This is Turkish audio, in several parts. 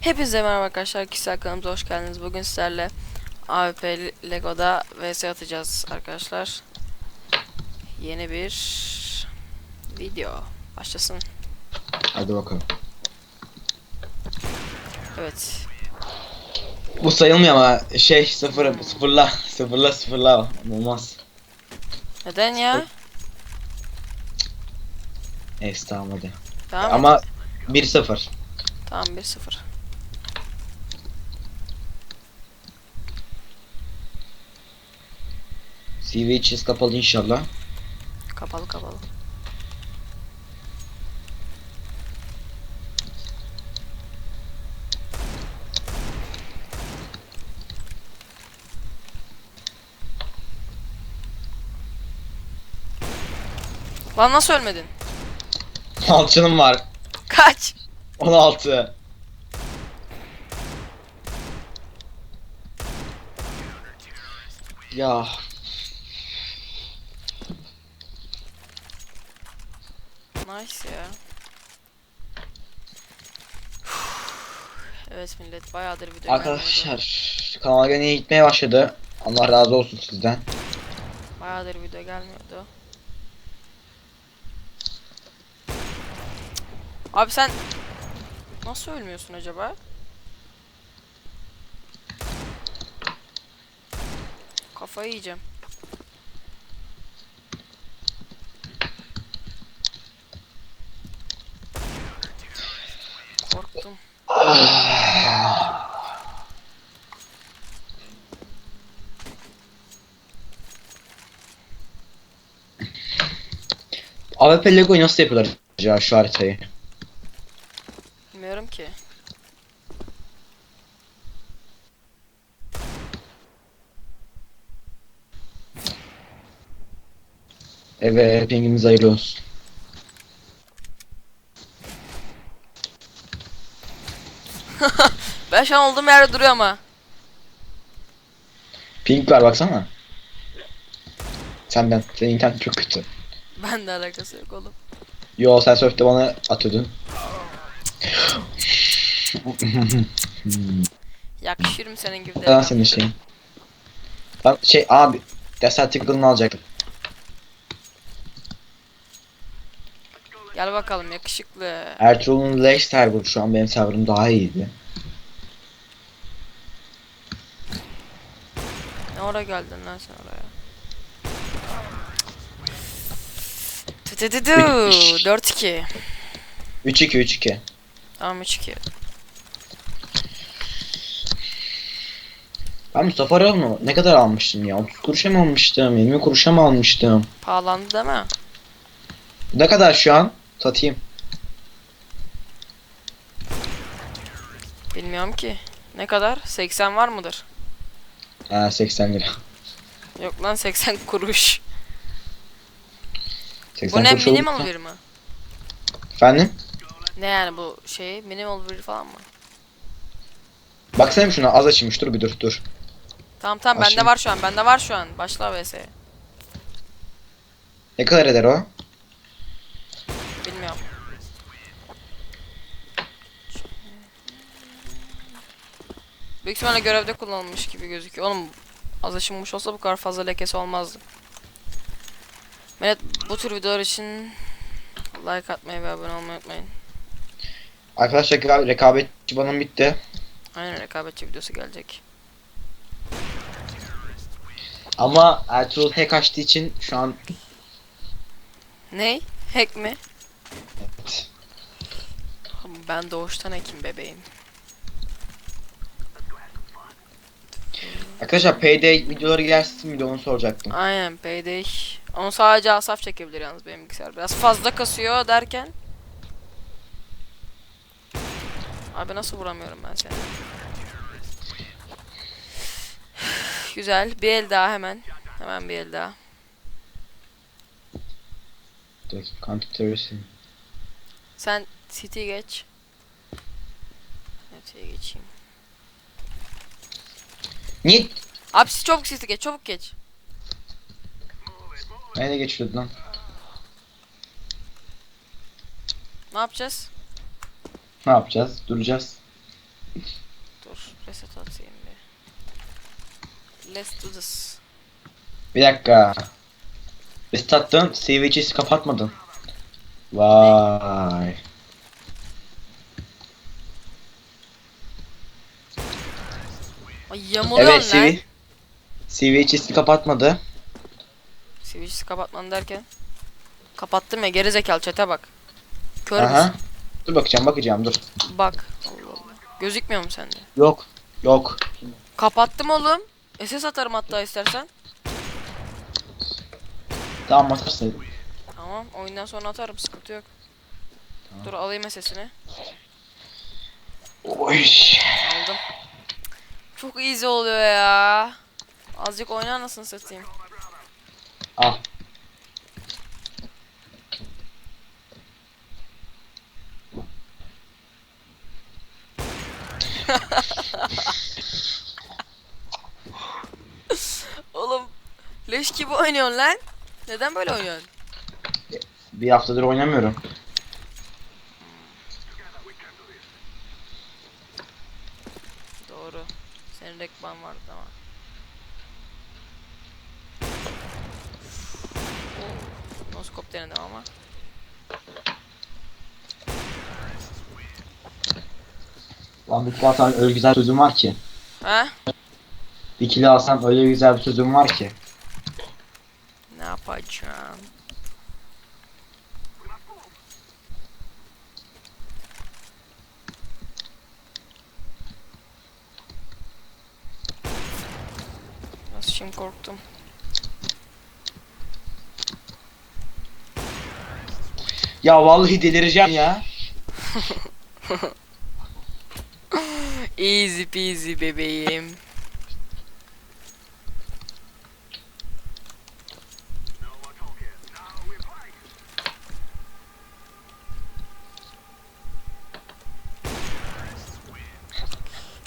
Hepinize merhaba arkadaşlar. Kişisel kanalımıza hoş geldiniz. Bugün sizlerle AWP Lego'da vs atacağız arkadaşlar. Yeni bir video. Başlasın. Hadi bakalım. Evet. Bu sayılmıyor ama şey sıfır sıfırla sıfırla sıfırla olmaz. Neden ya? Neyse tamam hadi. Tamam. Ama 1-0. Tamam 1-0. CV içiniz kapalı inşallah. Kapalı kapalı. Lan nasıl ölmedin? Alçınım var. Kaç. 16. Ya Nice ya. Evet millet bayağıdır video arkadaşlar kanal gene gitmeye başladı. Allah razı olsun sizden. Bayağıdır video gelmiyordu. Abi sen nasıl ölmüyorsun acaba? Kafayı yiyeceğim. Korktum. AWP Lego'yu nasıl yapıyorlar acaba şu haritayı? Bilmiyorum ki. Evet pingimiz hayırlı Ben şu an olduğum yerde duruyor ama. Ping var baksana. Sen ben. Senin internet çok kötü. Ben de alakası yok oğlum. Yo sen sörfte bana atıyordun. Yakışırım senin gibi Neden delikanlı. senin şeyin? Lan şey abi. Desert Eagle'ını alacaktım. Gel bakalım yakışıklı. Ertuğrul'un Leş server şu an benim serverım daha iyiydi. Ne ara geldin lan sen oraya? Tütütütü 4-2 3-2 3-2. Tamam 3-2 Ben Mustafa Ravno ne kadar almıştım ya? 30 kuruşa mı almıştım? 20 kuruşa mı almıştım? Pahalandı değil mi? Ne kadar şu an? Satayım. Bilmiyorum ki. Ne kadar? 80 var mıdır? Ha 80 lira. Yok lan 80 kuruş. 80 Bu ne kuruş minimal olursa- bir mi? Efendim? Ne yani bu şey minimal bir falan mı? Baksana şuna az açılmış dur bir dur dur. Tamam tamam bende Aşağı- var şu an bende var şu an. Başla vs. Ne kadar eder o? Büyük ihtimalle görevde kullanılmış gibi gözüküyor. Oğlum az aşınmış olsa bu kadar fazla lekesi olmazdı. Evet bu tür videolar için like atmayı ve abone olmayı unutmayın. Arkadaşlar reka- rekabetçi bana bitti. Aynen rekabetçi videosu gelecek. Ama Ertuğrul hack açtığı için şu an Ney? Hack mi? Evet. Ben doğuştan ekim bebeğim. Arkadaşlar Payday videoları gelsin mi onu soracaktım. Aynen payday. Onu sadece asaf çekebilir yalnız benim bilgisayar. Biraz fazla kasıyor derken. Abi nasıl vuramıyorum ben seni? Güzel. Bir el daha hemen. Hemen bir el daha. Counter terrorism. Sen city geç. City'ye geçeyim. Niye? Abi siz çabuk city geç. Çabuk geç. Nereye geçiyordun lan? Ne yapacağız? Ne yapacağız? Duracağız. Dur reset atayım bir. Let's do this. Bir dakika. Restattın, save içisi kapatmadın. Vay. Ay yamuluyor Evet, lan. CV. CV içisi kapatmadı. Switch'i kapatman derken. Kapattım ya geri zekalı çete bak. Kör Aha. müsün? Dur bakacağım, bakacağım, dur. Bak. Allah Allah. Gözükmüyor mu sende? Yok. Yok. Kapattım oğlum. SS atarım hatta istersen. Tamam atarsın. Tamam oyundan sonra atarım sıkıntı yok. Tamam. Dur alayım SS'ini. Oy. Aldım. Çok easy oluyor ya. Azıcık oynar nasıl satayım. Al. Oğlum leş gibi oynuyorsun lan. Neden böyle oynuyorsun? Bir haftadır oynamıyorum. Doğru. Senin reklam vardı ama. Oo, Noskop denedim ama. Lan bir alsam öyle güzel sözüm var ki. Ha? Bir kilo alsam öyle güzel bir sözüm var ki. Ne yapacağım? Nasıl şimdi korktum. Ya vallahi delireceğim ya. Easy peasy bebeğim.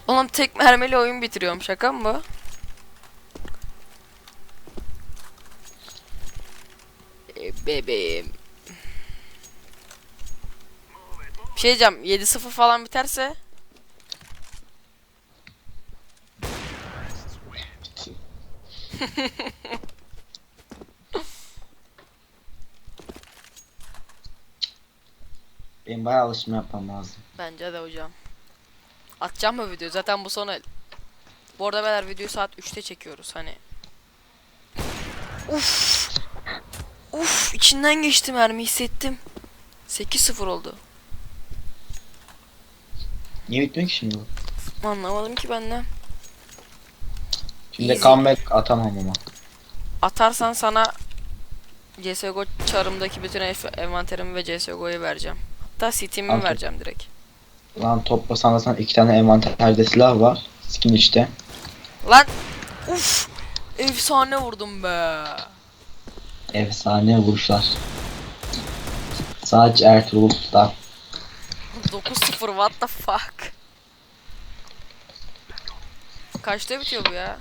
Oğlum tek mermili oyun bitiriyorum şaka mı bu? E, bebeğim. Bir şey diyeceğim 7-0 falan biterse Benim bayağı alışma yapmam lazım. Bence de hocam. Atacağım mı video? Zaten bu son el. Bu arada beyler videoyu saat 3'te çekiyoruz hani. Uf. Uf içinden geçti mermi hissettim. 8-0 oldu. Niye bitmiyor ki şimdi? Anlamadım ki ben de. Şimdi Easy. comeback atamam ama. Atarsan sana CSGO çarımdaki bütün ev- envanterimi ve CSGO'yu vereceğim. Hatta Steam'imi Anladım. vereceğim direkt. Lan toplasan da sana iki tane envanterde silah var. Skin işte. Lan uf efsane vurdum be. Efsane vuruşlar. Sadece Ertuğrul'da. 9-0 what the fuck. Kaçta bitiyor bu ya?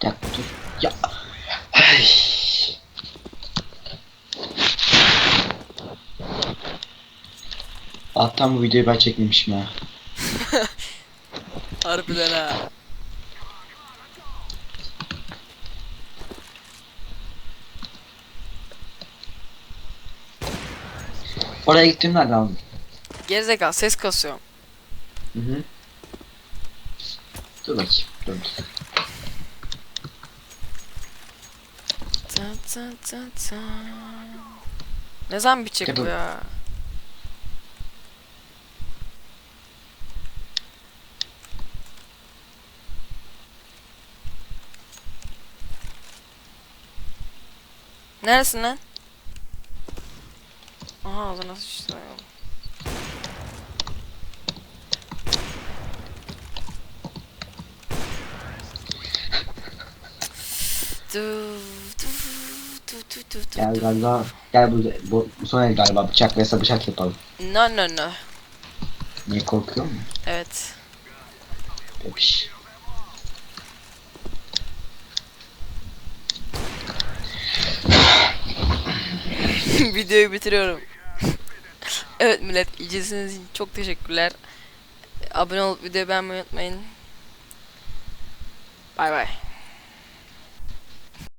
Gel dur. Ya. Ay. Alttan bu videoyu ben çekmemişim ha. Harbiden ha. Oraya gittim nereden aldın? Gerizekalı ses kasıyorum. Hı hı. Dur bakayım. Dur. Ta ta ta ta. Ne zaman bitecek bu Tabii. ya? Neresin lan? Aha ağzına sıçtı lan oğlum. Du, du, du, du, du, du, Gel du. galiba. Gel bu, bu, bu son el galiba. Bıçak vs bıçak yapalım. No no no. Niye korkuyor mu? Evet. Bebiş. Videoyu bitiriyorum. Evet millet izlediğiniz için çok teşekkürler. Abone olup videoyu beğenmeyi unutmayın. Bay bay.